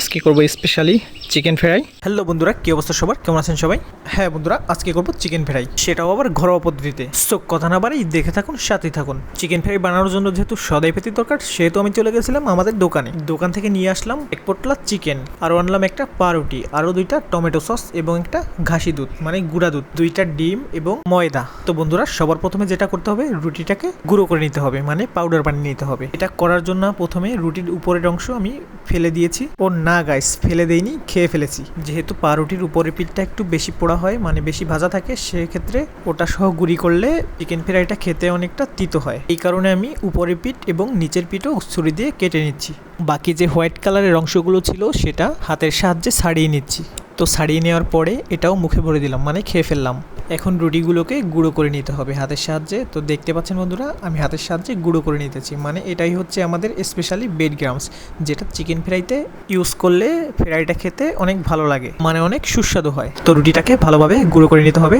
আজকে করব specially chicken fry hello বন্ধুরা, কি অবস্থা সবার? কেমন আছেন সবাই? হ্যাঁ বন্ধুরা, আজকে করব চিকেন ফ্রাই সেটাও আবার ঘরোয়া পদ্ধতিতে। সো কথা না বাড়াই, দেখে থাকুন, সাথেই থাকুন। চিকেন ফ্রাই বানানোর জন্য যেহেতু সদাই পেতে দরকার, সেহেতু আমি চলে গেছিলাম আমাদের দোকানে। দোকান থেকে নিয়ে আসলাম এক পোটলা চিকেন আরও আনলাম একটা পাউরুটি, আরও দুইটা টমেটো সস এবং একটা ঘাসি দুধ মানে গুঁড়া দুধ, দুইটা ডিম এবং ময়দা। তো বন্ধুরা, সবার প্রথমে যেটা করতে হবে, রুটিটাকে গুঁড়ো করে নিতে হবে মানে পাউডার বানিয়ে নিতে হবে। এটা করার জন্য প্রথমে রুটির উপরের অংশ আমি ফেলে দিয়েছি। ও না গাইস ফেলে দেইনি, খেয়ে ফেলেছি। যেহেতু পাউরুটির উপরের পিঠটা একটু বেশি পোড়া হয় মানে বেশি ভাজা থাকে, সেক্ষেত্রে ওটা সহ গুঁড়ি করলে চিকেন ফ্রাইটা খেতে অনেকটা তিতো হয়। এই কারণে আমি উপরের পিঠ এবং নিচের পিঠও ছুরি দিয়ে কেটে নিচ্ছি। বাকি যে হোয়াইট কালারের অংশগুলো ছিল, সেটা হাতের সাহায্যে ছাড়িয়ে নিচ্ছি। তো ছাড়িয়ে নেওয়ার পরে এটাও মুখে ভরে দিলাম মানে খেয়ে ফেললাম। এখন রুটিগুলোকে গুঁড়ো করে নিতে হবে হাতের সাহায্যে। তো দেখতে পাচ্ছেন বন্ধুরা, আমি হাতের সাহায্যে গুঁড়ো করে নিতেছি মানে এটাই হচ্ছে আমাদের স্পেশালি বেড গ্রামস যেটা চিকেন ফ্রাইতে ইউজ করলে ফ্রাইটা খেতে অনেক ভালো লাগে মানে অনেক সুস্বাদু হয়। তো রুটিটাকে ভালোভাবে গুঁড়ো করে নিতে হবে।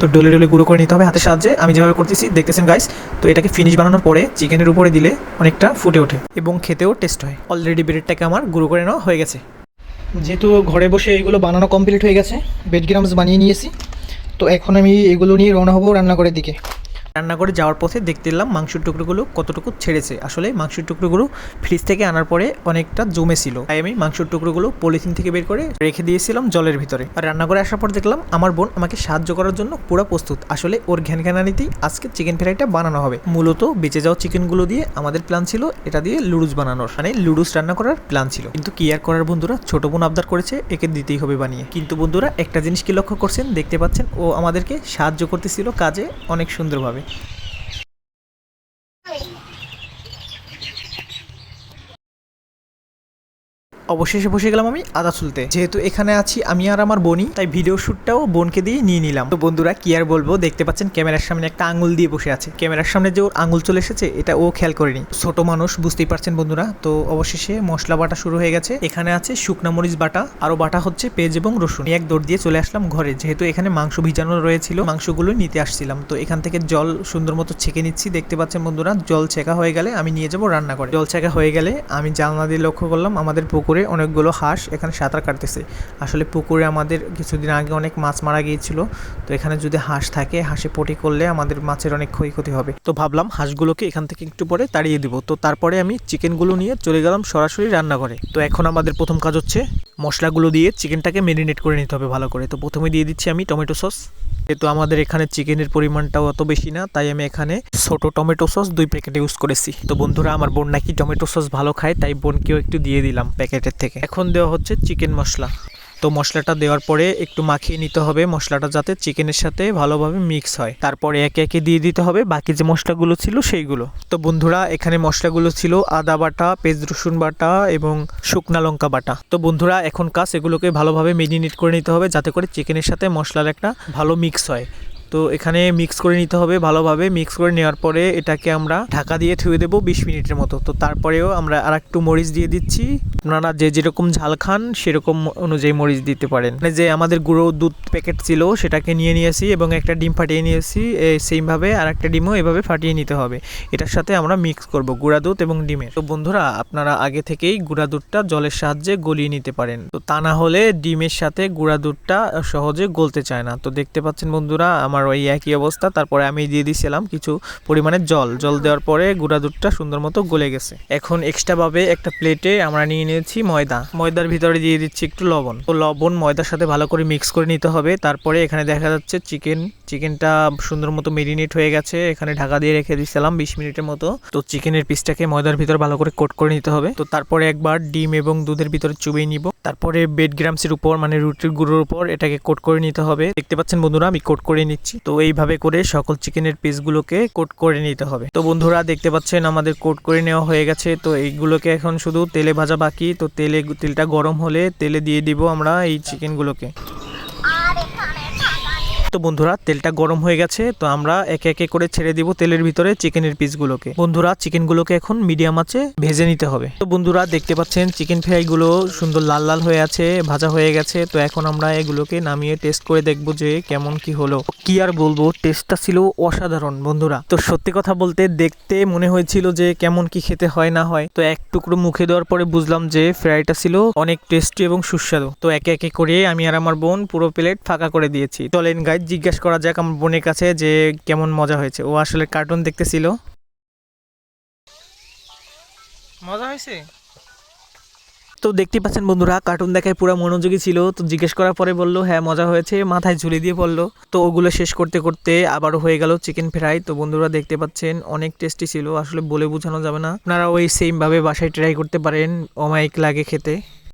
তো ডলে ডলে গুঁড়ো করে নিতে হবে হাতের সাহায্যে। আমি যেভাবে করতেছি, দেখতেছেন গাইস তো এটাকে ফিনিশ বানানোর পরে চিকেনের উপরে দিলে অনেকটা ফুটে ওঠে এবং খেতেও টেস্ট হয়। অলরেডি ব্রেডটাকে আমার গুঁড়ো করে নেওয়া হয়ে গেছে। যেহেতু ঘরে বসে এগুলো বানানো কমপ্লিট হয়ে গেছে বেডগ্রামস বানিয়ে নিয়েছি। তো এখন আমি এগুলো নিয়ে রওনা হব রান্নাঘরের দিকে। রান্নাঘরে যাওয়ার পথে দেখতে এলাম মাংসের টুকরোগুলো কতটুকু ছেড়েছে। আসলে মাংসের টুকরোগুলো ফ্রিজ থেকে আনার পরে অনেকটা জমেছিল। তাই আমি মাংসের টুকরোগুলো পলিথিন থেকে বের করে রেখে দিয়েছিলাম জলের ভিতরে। আর রান্নাঘরে আসার পর দেখলাম আমার বোন আমাকে সাহায্য করার জন্য পুরো প্রস্তুত। আসলে ওর ঘ্যান ঘ্যানানিতেই আজকে চিকেন ফ্রাইটা বানানো হবে। মূলত বেঁচে যাওয়া চিকেনগুলো দিয়ে আমাদের প্ল্যান ছিল এটা দিয়ে লুডুস বানানোর। মানে লুডুস রান্না করার প্ল্যান ছিল। কিন্তু কি আর করার বন্ধুরা? ছোট বোন আবদার করেছে, একে দিতেই হবে বানিয়ে। কিন্তু বন্ধুরা, একটা জিনিস কি লক্ষ্য করছেন? দেখতে পাচ্ছেন, ও আমাদেরকে সাহায্য করতেছিল কাজে অনেক সুন্দরভাবে। হবে অবশেষে বসে গেলাম আমি আদা চুলতে যেহেতু এখানে আছি আমি আর আমার বোনই, তাই ভিডিও শ্যুটটাও বোনকে দিয়ে নিয়ে নিলাম। তো বন্ধুরা, কি আর বলব? দেখতে পাচ্ছেন ক্যামেরার সামনে একটা আঙুল দিয়ে বসে আছে। ক্যামেরার সামনে যে ওর আঙুল চলে এসেছে, এটা ও খেয়াল করেনি। ছোট মানুষ, বুঝতেই পারছেন বন্ধুরা। তো অবশেষে মশলা বাটা শুরু হয়ে গেছে। এখানে আছে শুকনা মরিচ বাটা, আরও বাটা হচ্ছে পেঁয়াজ এবং রসুন। এক দৌড় দিয়ে চলে আসলাম ঘরে। যেহেতু এখানে মাংস ভিজানো রয়েছিল, মাংসগুলো নিতে আসছিলাম। তো এখান থেকে জল সুন্দর মতো ছেঁকে নিচ্ছি। দেখতে পাচ্ছেন বন্ধুরা, জল ছেঁকা হয়ে গেলে আমি নিয়ে যাব রান্না করে জল ছেঁকা হয়ে গেলে আমি জানলা দিয়ে লক্ষ্য করলাম আমাদের পুকুরে অনেকগুলো হাঁস এখানে সাঁতার কাটতেছে। আসলে পুকুরে আমাদের কিছুদিন আগে অনেক মাছ মারা গিয়েছিল। তো এখানে যদি হাঁস থাকে, হাঁসে পটি করলে আমাদের মাছের অনেক ক্ষয়ক্ষতি হবে। তো ভাবলাম হাঁসগুলোকে এখান থেকে একটু পরে তাড়িয়ে দিব। তো তারপরে আমি চিকেনগুলো নিয়ে চলে গেলাম সরাসরি রান্নাঘরে। তো এখন আমাদের প্রথম কাজ হচ্ছে মশলাগুলো দিয়ে চিকেনটাকে মেরিনেট করে নিতে হবে ভালো করে। তো প্রথমে দিয়ে দিচ্ছি আমি টমেটো সস। যেহেতু আমাদের এখানে চিকেনের পরিমাণটাও অত বেশি না, তাই আমি এখানে ছোট টমেটো সস দুই প্যাকেট ইউজ করেছি। তো বন্ধুরা, আমার বোন নাকি টমেটো সস ভালো খায়, তাই বোনকেও একটু দিয়ে দিলাম প্যাকেটের থেকে। এখন দেওয়া হচ্ছে চিকেন মশলা। তো মশলাটা দেওয়ার পরে একটু মাখিয়ে নিতে হবে। মশলাটা যাতে চিকেনের সাথে ভালোভাবে মিক্স হয়। তারপরে একে একে দিয়ে দিতে হবে। বাকি যে মশলাগুলো ছিল সেইগুলো। তো বন্ধুরা, এখানে মশলাগুলো ছিল আদা বাটা, পেঁয়াজ, রসুন বাটা এবং শুকনা লঙ্কা বাটা। তো বন্ধুরা, এখন কাজ এগুলোকে ভালোভাবে মেরিনেট করে নিতে হবে যাতে করে চিকেনের সাথে মশলার একটা ভালো মিক্স হয়। তো এখানে মিক্স করে নিতে হবে ভালোভাবে। মিক্স করে নেওয়ার পরে এটাকে আমরা ঢাকা দিয়ে থুয়ে দেবো বিশ মিনিটের মতো। তো তারপরেও আমরা আর একটু মরিচ দিয়ে দিচ্ছি। আপনারা যে যেরকম ঝাল খান, সেরকম অনুযায়ী মরিচ দিতে পারেন। মানে যে আমাদের গুঁড়ো দুধ প্যাকেট ছিল, সেটাকে নিয়ে নিয়েছি এবং একটা ডিম ফাটিয়ে নিয়েছি। সেইভাবে আর একটা ডিমও এভাবে ফাটিয়ে নিতে হবে। এটার সাথে আমরা মিক্স করব গুঁড়া দুধ এবং ডিমের। তো বন্ধুরা, আপনারা আগে থেকেই গুঁড়া দুধটা জলের সাহায্যে গলিয়ে নিতে পারেন। তো তা না হলে ডিমের সাথে গুঁড়া দুধটা সহজে গলতে চায় না। তো দেখতে পাচ্ছেন বন্ধুরা, আমার ওই একই অবস্থা। তারপরে আমি দিয়ে দিয়েছিলাম কিছু পরিমাণে জল। জল দেওয়ার পরে গুঁড়া দুধটা সুন্দর মতো গলে গেছে। এখন এক্সট্রাভাবে একটা প্লেটে আমরা নিয়ে নিয়েছি ময়দা। ময়দার ভিতরে দিয়ে দিচ্ছি একটু লবণ। তো লবণ ময়দার সাথে ভালো করে মিক্স করে নিতে হবে। তারপরে এখানে দেখা যাচ্ছে চিকেন চিকেনটা সুন্দর মতো মেরিনেট হয়ে গেছে। এখানে ঢাকা দিয়ে রেখে দিয়েছিলাম বিশ মিনিটের মতো। তো চিকেনের পিসটাকে ময়দার ভিতর ভালো করে কোট করে নিতে হবে। তো তারপরে একবার ডিম এবং দুধের ভিতরে চুবিয়ে নিব। তারপরে বেড গ্রামসের উপর মানে রুটির গুঁড়োর উপর, এটাকে কোট করে নিতে হবে। দেখতে পাচ্ছেন বন্ধুরা, আমি কোট করে নিচ্ছি। তো এইভাবে করে সকল চিকেনের পিসগুলোকে কোট করে নিতে হবে। তো বন্ধুরা, দেখতে পাচ্ছেন আমাদের কোট করে নেওয়া হয়ে গেছে। তো এইগুলোকে এখন শুধু তেলে ভাজা বাকি। তো তেলে তেলটা গরম হলে তেলে দিয়ে দিব আমরা এই চিকেনগুলোকে। তো বন্ধুরা, তেলটা গরম হয়ে গেছে, তো আমরা একে একে করে ছেড়ে দিব তেলের ভিতরে চিকেনের পিসগুলোকে। বন্ধুরা, চিকেনগুলোকে এখন মিডিয়াম আছে ভেজে নিতে হবে। তো বন্ধুরা, দেখতে পাচ্ছেন, চিকেন ফ্রাইগুলো সুন্দর লাল লাল হয়ে আছে, ভাজা হয়ে গেছে, তো এখন আমরা এগুলোকে নামিয়ে টেস্ট করে দেখব যে কেমন কি হলো। কি আর বলব, টেস্টটা ছিল অসাধারণ, বন্ধুরা। তো সত্যি কথা বলতে, দেখতে মনে হয়েছিল যে কেমন কি খেতে হয় না হয়। তো এক টুকরো মুখে দেওয়ার পরে বুঝলাম যে ফ্রাইটা ছিল অনেক টেস্টি এবং সুস্বাদু। তো একে একে করে আমি আর আমার বোন পুরো প্লেট ফাঁকা করে দিয়েছি। চলেন গাইজ জিজ্ঞেস করা যাক আমার বোনের কাছে যে কেমন মজা হয়েছে। ও আসলে কার্টুন দেখতেছিল। মজা হয়েছে? তো দেখতে পাচ্ছেন বন্ধুরা কার্টুন দেখায় পুরো মনোযোগী ছিল। তো জিজ্ঞেস করার পরে বলল হ্যাঁ মজা হয়েছে। মাথায় ঝুলি দিয়ে পড়ল তো ওগুলো শেষ করতে করতে আবারও হয়ে গেল চিকেন ফ্রাই তো বন্ধুরা দেখতে পাচ্ছেন অনেক টেস্টি ছিল। আসলে বলে বোঝানো যাবে না। আপনারা ওই সেম ভাবে বাসায় ট্রাই করতে পারেন। অমাইক লাগে খেতে।